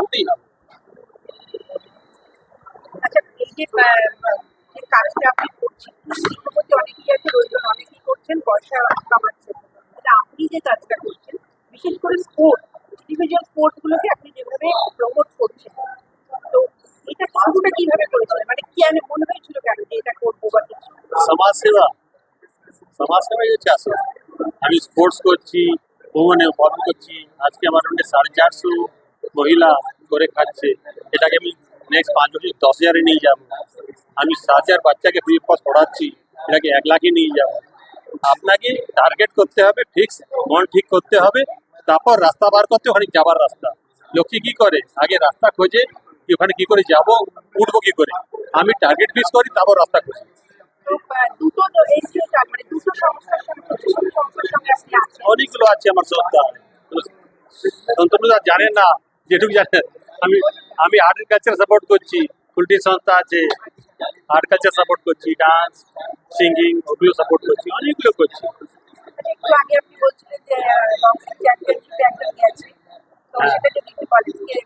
বড় জিনিস কিন্তু আনতেই হবে আচ্ছা এই যে আহ, যে কাজটা আপনি করছেন শিল্পপতি অনেকেই আছে রয়েছেন অনেকেই করছেন পয়সা কামাচ্ছেন কিন্তু আপনি যে কাজটা করছেন বিশেষ করে স্পোর্ট ইন্ডিভিজুয়াল স্পোর্টস গুলোকে আপনি যেভাবে প্রমোট করছেন তো এটা শুরুটা কিভাবে করেছিলেন মানে কি আমি মনে হয়েছিল কেন যে এটা করবো বা কিছু সমাজ সেবা সমাজ সেবাই হচ্ছে আসল আমি স্পোর্টস করছি ভ্রমণে ফর্ম করছি আজকে আমার মধ্যে সাড়ে চারশো মহিলা করে খাচ্ছে এটাকে আমি নেক্সট পাঁচ বছর দশ হাজারে নিয়ে যাব। আমি সাত হাজার বাচ্চাকে ফ্রি অফ কস্ট পড়াচ্ছি এটাকে এক লাখে নিয়ে যাব। আপনাকে টার্গেট করতে হবে ফিক্স মন ঠিক করতে হবে তারপর রাস্তা বার করতে ওখানে যাবার রাস্তা। লোকে কি করে? আগে রাস্তা খোঁজে কি ওখানে কি করে যাব উঠবো কি করে? আমি টার্গেট ফিক্স করি তারপর রাস্তা খুঁজি। মানে অনেকগুলো আছে আমার শ্রদ্ধা সন্তনুদা জানেন না যেটুকু জানেন আমি আমি আর্ট কালচার সাপোর্ট করছি কুলটি সংস্থা আছে আর্ট কালচার সাপোর্ট করছি ডান্স সিঙ্গিং ওগুলো সাপোর্ট করছি অনেকগুলো করছি। হ্যাঁ।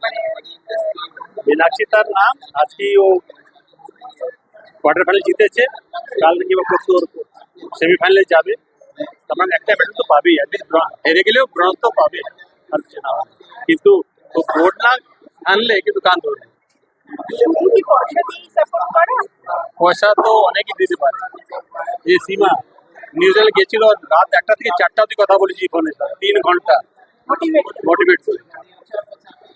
মানে মীনাক্ষী তার নাম আজকে ও কোয়ার্টার ফাইনাল জিতেছে। কাল থেকে বা পরশু সেমিফাইনালে যাবে। তার একটা মেডেল তো পাবেই হেরে গেলেও ব্রঞ্জ তো পাবে আর কিছু না। কিন্তু ও বোর্ড না আনলে কিন্তু কান ধরবে পয়সা তো অনেকই দিতে পারে যে সীমা নিউজিল্যান্ড গেছিল রাত একটা থেকে চারটা অব্দি কথা বলেছি ফোনে তিন ঘণ্টা মোটিভেট করে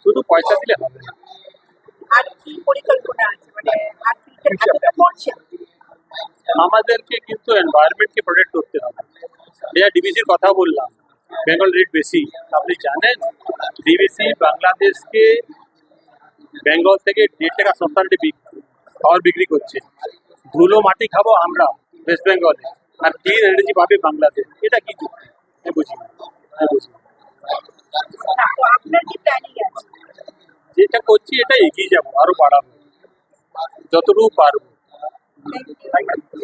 শুধু পয়সা দিলে হবে না আমাদেরকে কিন্তু এনভায়রনমেন্টকে প্রোটেক্ট করতে হবে এটা ডিবিসির কথা বললাম বেঙ্গল রেট বেশি আপনি জানেন ডিবিসি বাংলাদেশকে বেঙ্গল থেকে দেড় টাকা সস্তা রেটে খাবার বিক্রি করছে ধুলো মাটি খাবো আমরা ওয়েস্ট বেঙ্গলে আর ক্লিন এনার্জি পাবে বাংলাদেশ এটা কি যুক্তি আমি বুঝি না আমি বুঝি না। না, তো আপনার কি প্ল্যানিং আছে যেটা করছি এটা এগিয়ে যাবো আরো বাড়াবো যতটুকু পারবো Thank you.